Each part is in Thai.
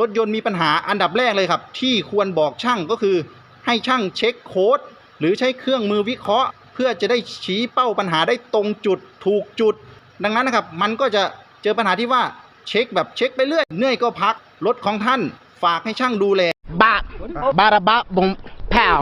รถยนต์มีปัญหาอันดับแรกเลยครับ ที่ควรบอกช่างก็คือ ให้ช่างเช็คโค้ดหรือใช้เครื่องมือวิเคราะห์ เพื่อจะได้ชี้เป้าปัญหาได้ตรงจุดถูกจุด ดังนั้นนะครับ มันก็จะเจอปัญหาที่ว่าเช็คแบบเช็คไปเรื่อยเหนื่อยก็พักรถของท่านฝากให้ช่างดูแล Bop. Bada bop boom pow.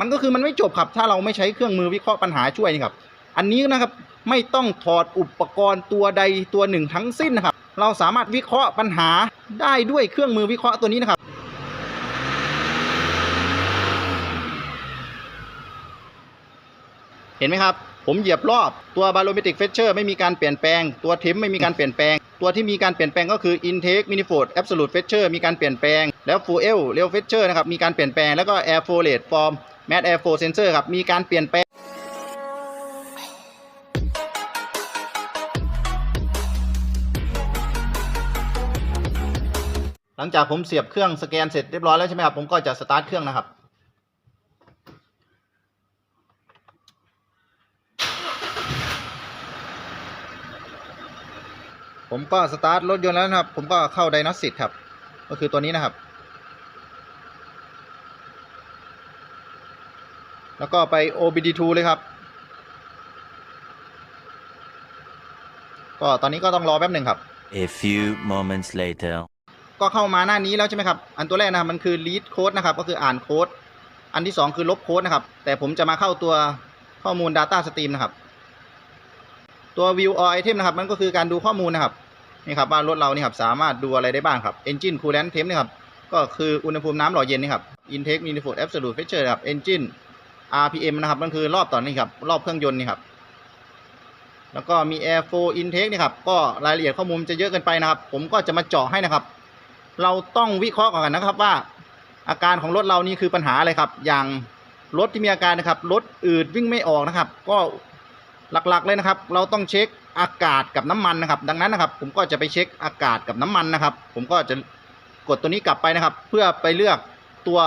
มันก็คือมันไม่จบครับ ถ้าเราไม่ใช้เครื่องมือวิเคราะห์ปัญหาช่วยนี่ครับ อันนี้นะครับไม่ต้องถอดอุปกรณ์ตัวใดตัวหนึ่งทั้งสิ้นนะครับ เราสามารถวิเคราะห์ปัญหาได้ด้วยเครื่องมือวิเคราะห์ตัวนี้นะครับ เห็นไหมครับ ผมเหยียบรอบตัวบาโลเมตริกเฟเชอร์ไม่มีการเปลี่ยนแปลง ตัวเทมไม่มีการเปลี่ยนแปลง ตัวที่มีการเปลี่ยนแปลงก็คือ Intake Manifold Absolute Fetcher มีการเปลี่ยนแปลง แล้ว Fuel Rail Fetcher นะครับมีการเปลี่ยนแปลงแล้วก็ Air Flow Rate Form Mat Air Flow Sensor ครับมีการเปลี่ยนแปลง หลังจากผมเสียบเครื่องสแกนเสร็จเรียบร้อยแล้วใช่ไหมครับผมก็จะสตาร์ทเครื่องนะครับผมก็สตาร์ทรถยนต์แล้วนะครับ ผมก็เข้าไดนาสิตครับ ก็คือตัวนี้นะครับ แล้วก็ไป OBD2 เลยครับ ก็ตอนนี้ก็ต้องรอแป๊บหนึ่งครับ A few moments later. ก็เข้ามาหน้านี้แล้วใช่ไหมครับ อันตัวแรกนะครับมันคือ read code นะครับ ก็คืออ่านโค้ด อันที่ 2 คือลบโค้ดนะครับ แต่ผมจะมาเข้าตัวข้อมูล Data Stream นะครับ ตัว view all item นะครับ มันก็คือการดูข้อมูลนะครับ นี่ครับว่ารถเรานี่ครับสามารถดูอะไรได้บ้างครับ engine coolant temp นี่ครับ ก็คืออุณหภูมิน้ำหล่อเย็นนี่ครับ intake manifold absolute pressure ครับ engine rpm นะครับ มันคือรอบต่อนี่ครับ รอบเครื่องยนต์นี่ครับแล้วก็มี air flow intake นี่ครับ ก็รายละเอียดข้อมูลจะเยอะเกินไปนะครับ ผมก็จะมาเจาะให้นะครับ เราต้องวิเคราะห์ก่อนนะครับว่า อาการของรถเรานี่คือปัญหาอะไรครับ อย่างรถที่มีอาการนะครับรถอืดวิ่งไม่ออกนะครับ ก็หลักๆเลยนะครับ เราต้องเช็คอากาศกับน้ำมันนะครับ ดังนั้นนะครับ ผมก็จะไปเช็คอากาศกับน้ำมันนะครับ ผมก็จะกดตัวนี้กลับไปนะครับ เพื่อไปเลือกตัว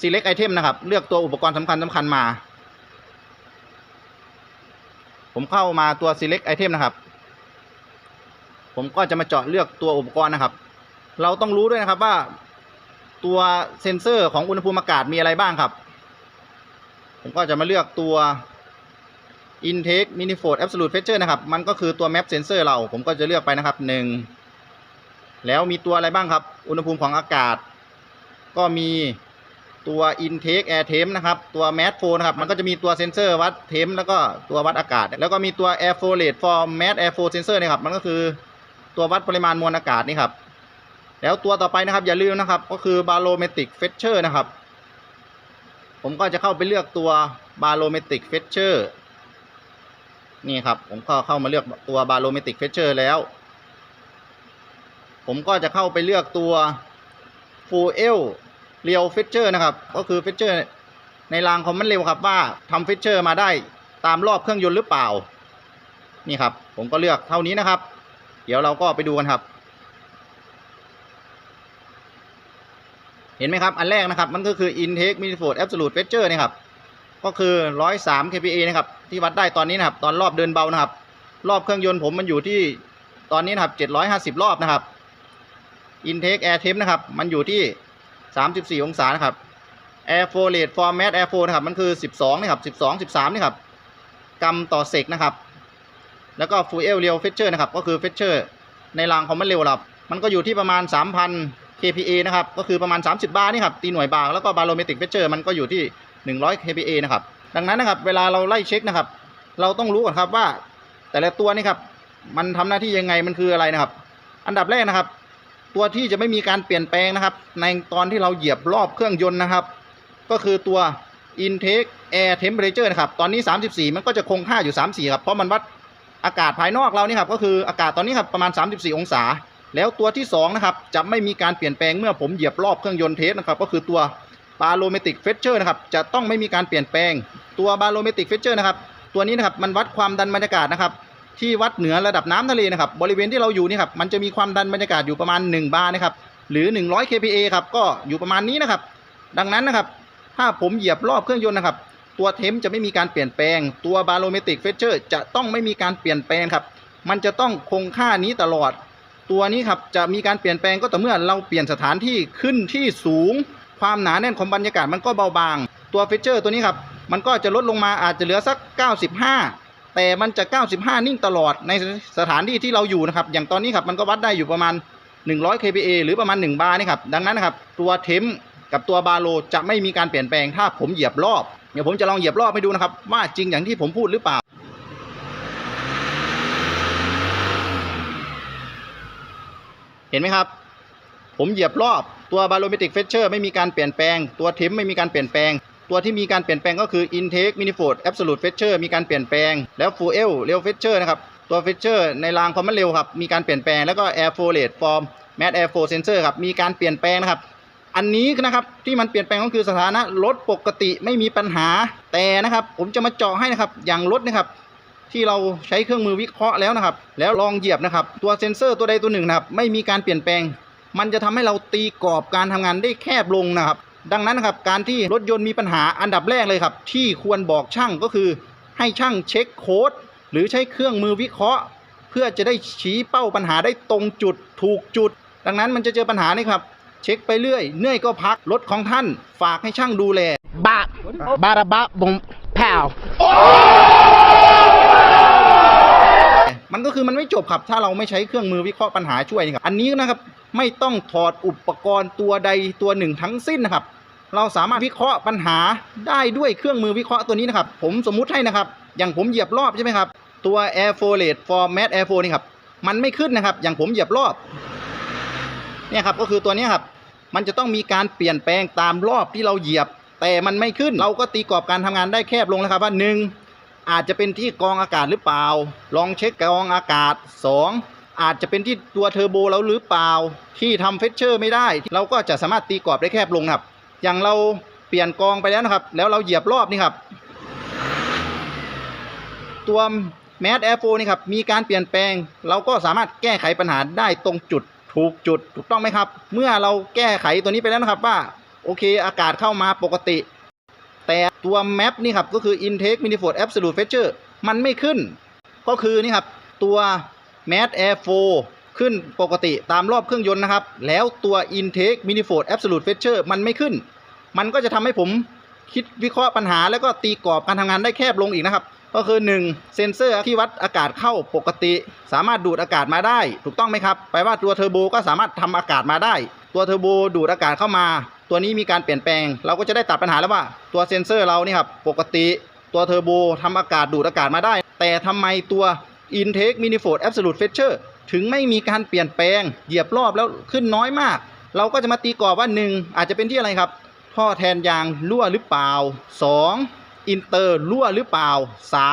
select item นะครับ เลือกตัวอุปกรณ์สำคัญสำคัญมา ผมเข้ามาตัว select item นะครับ ผมก็จะมาเจาะเลือกตัวอุปกรณ์นะครับ เราต้องรู้ด้วยนะครับว่า ตัวเซ็นเซอร์ของอุณหภูมิอากาศมีอะไรบ้างครับ ผมก็จะมาเลือกตัว intake manifold absolute pressure นะครับ มันก็คือตัว map sensor เรา ผมก็จะเลือกไปนะครับหนึ่งแล้วมีตัวอะไรบ้างครับ อุณหภูมิของอากาศ ก็มีตัว intake air temp นะครับ ตัว mat flow นะครับ มันก็จะมีตัวเซนเซอร์วัดเทมแล้วก็ตัววัดอากาศ แล้วก็มีตัว air flow rate for mat air flow sensor นะครับ มันก็คือตัววัดปริมาณมวลอากาศนี่ครับ แล้วตัวต่อไปนะครับอย่าลืมนะครับ ก็คือ barometric fetcher นะครับ ผมก็จะเข้าไปเลือกตัว barometric fetcher นี่ครับ ผมก็เข้ามาเลือกตัว barometric fetcher แล้ว ผมก็จะเข้าไปเลือกตัว fuel real fetcher นะครับ ก็คือ fetcher ในรางของมันเร็วครับว่าทำ fetcher มาได้ตามรอบเครื่องยนต์หรือเปล่า นี่ครับ ผมก็เลือกเท่านี้นะครับ เดี๋ยวเราก็ไปดูกันครับ เห็นไหมครับ อันแรกนะครับ มันก็คือ intake manifold absolute pressure นะครับ ก็คือ 103 kPa นะครับ ที่วัดได้ตอนนี้นะครับ ตอนรอบเดินเบานะครับ รอบเครื่องยนต์ผมมันอยู่ที่ตอนนี้นะครับ 750 รอบนะครับ intake air temp นะครับ มันอยู่ที่ 34 องศานะครับ air flow rate format air flow นะครับ มันคือ 12นะครับ12 13นี่ครับ กรัมต่อเซกนะครับ แล้วก็ fuel real fetcher นะครับ ก็คือ fetcher ในรางของมันเร็วครับ มันก็อยู่ที่ประมาณ 3,000 kPa นะครับ ก็คือประมาณ 30 บาร์นี่ครับ ตีหน่วยบาร์แล้วก็ barometric pressure มันก็อยู่ที่ 100 kPa นะครับ ดังนั้นนะครับ เวลาเราไล่เช็คนะครับ เราต้องรู้ก่อนครับว่า แต่ละตัวนี่ครับ มันทำหน้าที่ยังไง มันคืออะไรนะครับ อันดับแรกนะครับ ตัวที่จะไม่มีการเปลี่ยนแปลงนะครับ ในตอนที่เราเหยียบรอบเครื่องยนต์นะครับ ก็คือตัว intake air temperature นะครับ ตอนนี้ 34 มันก็จะคงค่าอยู่ 34 ครับ เพราะมันวัดอากาศภายนอกเรานี่ครับ ก็คืออากาศตอนนี้ครับประมาณ 34 องศา แล้วตัวที่2นะครับจะไม่มีการเปลี่ยนแปลงเมื่อผมเหยียบรอบเครื่องยนต์เทสนะครับก็คือตัว barometric pressure นะครับจะต้องไม่มีการเปลี่ยนแปลงตัว barometric pressure นะครับตัวนี้นะครับมันวัดความดันบรรยากาศนะครับที่วัดเหนือระดับน้ำทะเลนะครับบริเวณที่เราอยู่นี่ครับมันจะมีความดันบรรยากาศอยู่ประมาณ 1 บาร์นะครับหรือ 100 kPa ครับก็อยู่ประมาณนี้นะครับดังนั้นนะครับถ้าผมเหยียบรอบเครื่องยนต์นะครับตัวเทมจะไม่มีการเปลี่ยนแปลง ตัว barometric pressure จะต้องไม่มีการเปลี่ยนแปลงครับมันจะต้องคงค่านี้ตลอด ตัวนี้ครับจะมีการเปลี่ยนแปลงก็ต่อเมื่อเราเปลี่ยนสถานที่ขึ้นที่สูง ความหนาแน่นของบรรยากาศมันก็เบาบาง ตัวฟีเจอร์ตัวนี้ครับมันก็จะลดลงมาอาจจะเหลือสัก 95 แต่มันจะ 95 นิ่งตลอดในสถานที่ที่เราอยู่นะครับ อย่างตอนนี้ครับมันก็วัดได้อยู่ประมาณ 100 kPa หรือประมาณ 1 บาร์นี่ครับ ดังนั้นนะครับตัวเทมกับตัวบาโลจะไม่มีการเปลี่ยนแปลงถ้าผมเหยียบรอบ เดี๋ยวผมจะลองเหยียบรอบให้ดูนะครับว่าจริงอย่างที่ผมพูดหรือเปล่า เห็นไหมครับ ผมเหยียบรอบตัวบาโลเมตริกเฟเชอร์ไม่มีการเปลี่ยนแปลง ตัวเทมไม่มีการเปลี่ยนแปลง ตัวที่มีการเปลี่ยนแปลงก็คือ Intake Manifold Absolute Fetcher มีการเปลี่ยนแปลง แล้ว Fuel Rail Fetcher นะครับตัว Fetcher ในรางความมันเร็วครับมีการเปลี่ยนแปลงแล้วก็ Air Flow Rate Form Mass Air Flow Sensor ครับมีการเปลี่ยนแปลงนะครับอันนี้นะครับที่มันเปลี่ยนแปลงก็คือสถานะรถปกติไม่มีปัญหาแต่นะครับ ผมจะมาเจาะให้นะครับอย่างรถนะครับ ที่เราใช้เครื่องมือวิเคราะห์แล้วนะครับ แล้วลองเหยียบนะครับ ตัวเซ็นเซอร์ตัวใดตัวหนึ่งนะครับ ไม่มีการเปลี่ยนแปลง มันจะทำให้เราตีกรอบการทำงานได้แคบลงนะครับ ดังนั้นนะครับ การที่รถยนต์มีปัญหาอันดับแรกเลยครับ ที่ควรบอกช่างก็คือ ให้ช่างเช็คโค้ดหรือใช้เครื่องมือวิเคราะห์ เพื่อจะได้ชี้เป้าปัญหาได้ตรงจุดถูกจุด ดังนั้นมันจะเจอปัญหานี่ครับเช็คไปเรื่อยเนื่อยก็พักรถของท่าน ฝากให้ช่างดูแล Bop. Bada bop boom pow. มันก็คือมันไม่จบครับ ถ้าเราไม่ใช้เครื่องมือวิเคราะห์ปัญหาช่วยนี่ครับ อันนี้นะครับไม่ต้องถอดอุปกรณ์ตัวใดตัวหนึ่งทั้งสิ้นนะครับ เราสามารถวิเคราะห์ปัญหาได้ด้วยเครื่องมือวิเคราะห์ตัวนี้นะครับ ผมสมมุติให้นะครับ อย่างผมเหยียบรอบใช่ไหมครับ ตัว Air f o r a t e for Mass Air Flow นี่ครับ มันไม่ขึ้นนะครับ อย่างผมเหยียบรอบ เนี่ยครับ ก็คือตัวนี้ครับ มันจะต้องมีการเปลี่ยนแปลงตามรอบที่เราเหยียบ แต่มันไม่ขึ้น เราก็ตีกรอบการทำงานได้แคบลงแล้วครับว่าหนึ่ง อาจจะเป็นที่กองอากาศหรือเปล่า ลองเช็คกองอากาศ 2 อาจจะเป็นที่ตัวเทอร์โบเราหรือเปล่า ที่ทำเฟชเชอร์ไม่ได้ เราก็จะสามารถตีกรอบได้แคบลงครับ อย่างเราเปลี่ยนกองไปแล้วนะครับ แล้วเราเหยียบรอบนี่ครับ ตัวแมสแอร์โฟนี่ครับ มีการเปลี่ยนแปลง เราก็สามารถแก้ไขปัญหาได้ตรงจุดถูกจุดถูกต้องไหมครับ เมื่อเราแก้ไขตัวนี้ไปแล้วนะครับว่า โอเค อากาศเข้ามาปกติ แต่ตัวแมปนี่ครับก็คือ Intake Manifold Absolute Pressure มันไม่ขึ้น ก็คือนี่ครับตัว Mass Air Flow ขึ้นปกติตามรอบเครื่องยนต์นะครับ แล้วตัว Intake Manifold Absolute Pressure มันไม่ขึ้น มันก็จะทำให้ผมคิดวิเคราะห์ปัญหาแล้วก็ตีกรอบการทำงานได้แคบลงอีกนะครับ ก็คือ 1 เซนเซอร์ที่วัดอากาศเข้าปกติ สามารถดูดอากาศมาได้ ถูกต้องไหมครับแปลว่าตัวเทอร์โบก็สามารถทำอากาศมาได้ ตัวเทอร์โบดูดอากาศเข้ามา ตัวนี้มีการเปลี่ยนแปลง เราก็จะได้ตัดปัญหาแล้วว่า ตัวเซนเซอร์เรานี่ครับปกติตัวเทอร์โบทำอากาศดูดอากาศมาได้ แต่ทำไมตัว Intake Manifold Absolute Pressure ถึงไม่มีการเปลี่ยนแปลง เหยียบรอบแล้วขึ้นน้อยมาก เราก็จะมาตีกรอบว่า 1 อาจจะเป็นที่อะไรครับ ท่อแทนยางรั่วหรือเปล่า 2. อินเตอร์รั่วหรือเปล่า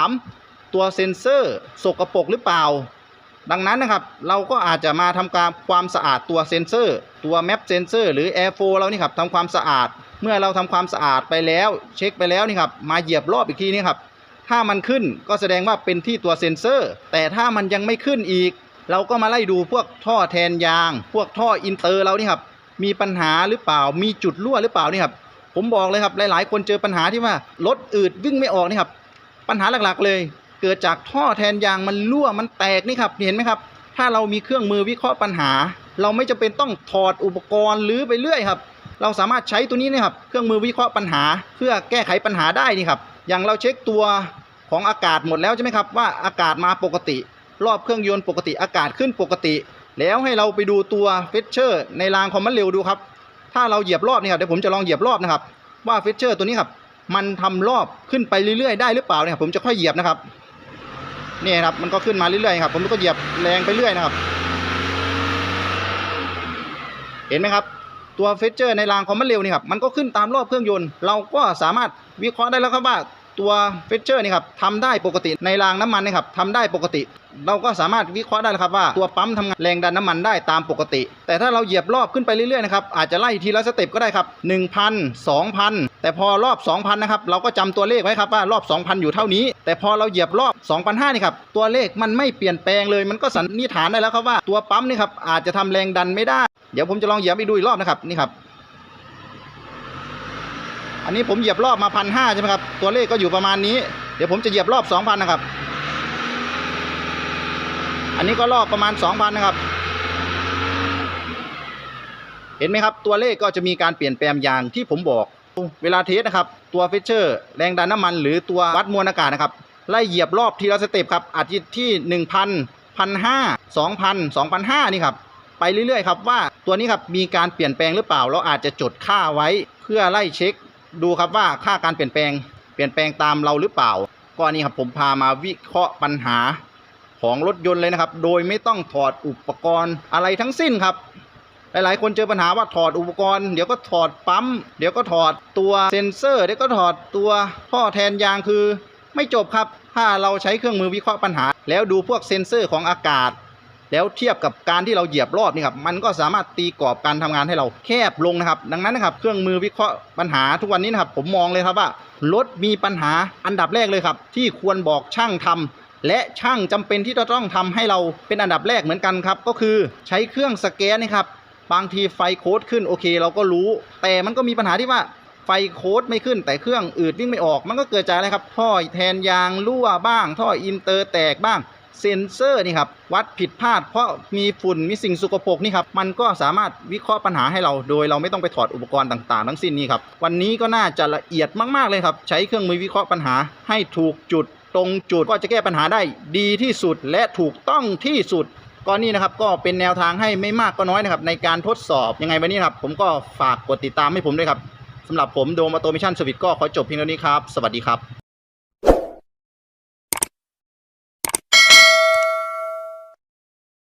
3. ตัวเซ็นเซอร์สกปรกหรือเปล่า ดังนั้นนะครับเราก็อาจจะมาทำการความสะอาดตัวเซ็นเซอร์ ตัวแมปเซ็นเซอร์หรือ Air Flow เรานี่ครับทำความสะอาด เมื่อเราทำความสะอาดไปแล้ว เช็คไปแล้วนี่ครับมาเหยียบรอบอีกทีนี่ครับถ้ามันขึ้นก็แสดงว่าเป็นที่ตัวเซ็นเซอร์ แต่ถ้ามันยังไม่ขึ้นอีก เราก็มาไล่ดูพวกท่อแทนยาง พวกท่ออินเตอร์เรานี่ครับมีปัญหาหรือเปล่ามีจุดรั่วหรือเปล่านี่ครับผมบอกเลยครับหลายๆ คนเจอปัญหาที่ว่ารถอืดวิ่งไม่ออกนี่ครับปัญหาหลักๆเลย เกิดจากท่อแทนยางมันรั่วมันแตกนี่ครับเห็นไหมครับ ถ้าเรามีเครื่องมือวิเคราะห์ปัญหา เราไม่จำเป็นต้องถอดอุปกรณ์หรือไปเรื่อยครับ เราสามารถใช้ตัวนี้นะครับเครื่องมือวิเคราะห์ปัญหา เพื่อแก้ไขปัญหาได้นี่ครับอย่างเราเช็คตัวของอากาศหมดแล้วใช่ไหมครับว่าอากาศมาปกติ รอบเครื่องยนต์ปกติอากาศขึ้นปกติ แล้วให้เราไปดูตัวเฟชเชอร์ในรางความมันเร็วดูครับถ้าเราเหยียบรอบนี่ครับเดี๋ยวผมจะลองเหยียบรอบนะครับว่าเฟชเชอร์ตัวนี้ครับมันทำรอบขึ้นไปเรื่อยๆได้หรือเปล่าเนี่ยครับผมจะค่อยเหยียบนะครับ นี่ครับมันก็ขึ้นมาเรื่อยๆครับ ผมก็เหยียบแรงไปเรื่อยนะครับ เห็นไหมครับ ตัวเฟเจอร์ในรางความมันเร็วนี่ครับมันก็ขึ้นตามรอบเครื่องยนต์ เราก็สามารถวิเคราะห์ได้แล้วครับว่า ตัวเฟชเชอร์นี่ครับทำได้ปกติในรางน้ำมันนี่ครับทำได้ปกติ เราก็สามารถวิเคราะห์ได้แล้วครับว่าตัวปั๊มทำงานแรงดันน้ำมันได้ตามปกติ แต่ถ้าเราเหยียบรอบขึ้นไปเรื่อยๆนะครับอาจจะไล่ทีละสเต็ปก็ได้ครับ1,000 2,000 แต่พอรอบ 2,000นะครับเราก็จำตัวเลขไว้ครับว่ารอบ 2,000 อยู่เท่านี้ แต่พอเราเหยียบรอบ 2,500นี่ครับตัวเลขมันไม่เปลี่ยนแปลงเลย มันก็สันนิษฐานได้แล้วครับว่าตัวปั๊มนี่ครับอาจจะทำแรงดันไม่ได้ เดี๋ยวผมจะลองเหยียบไปดูอีกรอบนะครับนี่ครับ อันนี้ผมเหยียบรอบมาพันห้าใช่ไหมครับ ตัวเลขก็อยู่ประมาณนี้ เดี๋ยวผมจะเหยียบรอบสองพันนะครับ อันนี้ก็รอบประมาณสองพันนะครับ เห็นไหมครับ ตัวเลขก็จะมีการเปลี่ยนแปลงอย่างที่ผมบอก เวลาเทสนะครับ ตัวเฟเชอร์แรงดันน้ำมัน หรือตัววัดมวลอากาศนะครับ ไล่เหยียบรอบทีละสเต็ปครับ อาจจะที่1,000 1,500 2,000 2,500นี่ครับไปเรื่อยๆครับว่าตัวนี้ครับมีการเปลี่ยนแปลงหรือเปล่า เราอาจจะจดค่าไว้เพื่อไล่เช็ค ดูครับว่าค่าการเปลี่ยนแปลงเปลี่ยนแปลงตามเราหรือเปล่า ก็อันนี้ครับผมพามาวิเคราะห์ปัญหาของรถยนต์เลยนะครับ โดยไม่ต้องถอดอุปกรณ์อะไรทั้งสิ้นครับ หลายๆ คนเจอปัญหาว่าถอดอุปกรณ์ เดี๋ยวก็ถอดปั๊ม เดี๋ยวก็ถอดตัวเซ็นเซอร์ เดี๋ยวก็ถอดตัวท่อแทนยางคือ ไม่จบครับ ถ้าเราใช้เครื่องมือวิเคราะห์ปัญหา แล้วดูพวกเซ็นเซอร์ของอากาศ แล้วเทียบกับการที่เราเหยียบรอบนี่ครับมันก็สามารถตีกรอบการทำงานให้เราแคบลงนะครับ ดังนั้นนะครับเครื่องมือวิเคราะห์ปัญหาทุกวันนี้นะครับผมมองเลยครับว่ารถมีปัญหาอันดับแรกเลยครับ ที่ควรบอกช่างทำและช่างจำเป็นที่จะต้องทำให้เราเป็นอันดับแรกเหมือนกันครับ ก็คือใช้เครื่องสแกนนะครับ บางทีไฟโค้ดขึ้นโอเค เราก็รู้ แต่มันก็มีปัญหาที่ว่าไฟโค้ดไม่ขึ้น แต่เครื่องอืดวิ่งไม่ออก มันก็เกิดจากอะไรครับท่อแทนยางรั่วบ้าง ท่ออินเตอร์แตกบ้าง เซ็นเซอร์นี่ครับวัดผิดพลาด เพราะมีฝุ่นมีสิ่งสกปรกนี่ครับมันก็สามารถวิเคราะห์ปัญหาให้เรา โดยเราไม่ต้องไปถอดอุปกรณ์ต่างๆ ทั้งสิ้นนี้ครับวันนี้ก็น่าจะละเอียดมากๆเลยครับใช้เครื่องมือวิเคราะห์ปัญหาให้ถูกจุดตรงจุดก็จะแก้ปัญหาได้ดีที่สุดและถูกต้องที่สุดก็นี่นะครับก็เป็นแนวทางให้ไม่มากก็น้อยนะครับในการทดสอบยังไงวันนี้ครับผมก็ฝากกดติดตามให้ผมด้วยครับสำหรับผมโดมอโตมิชันสวิตก็ขอจบเพียงเท่านี้ครับ สวัสดีครับ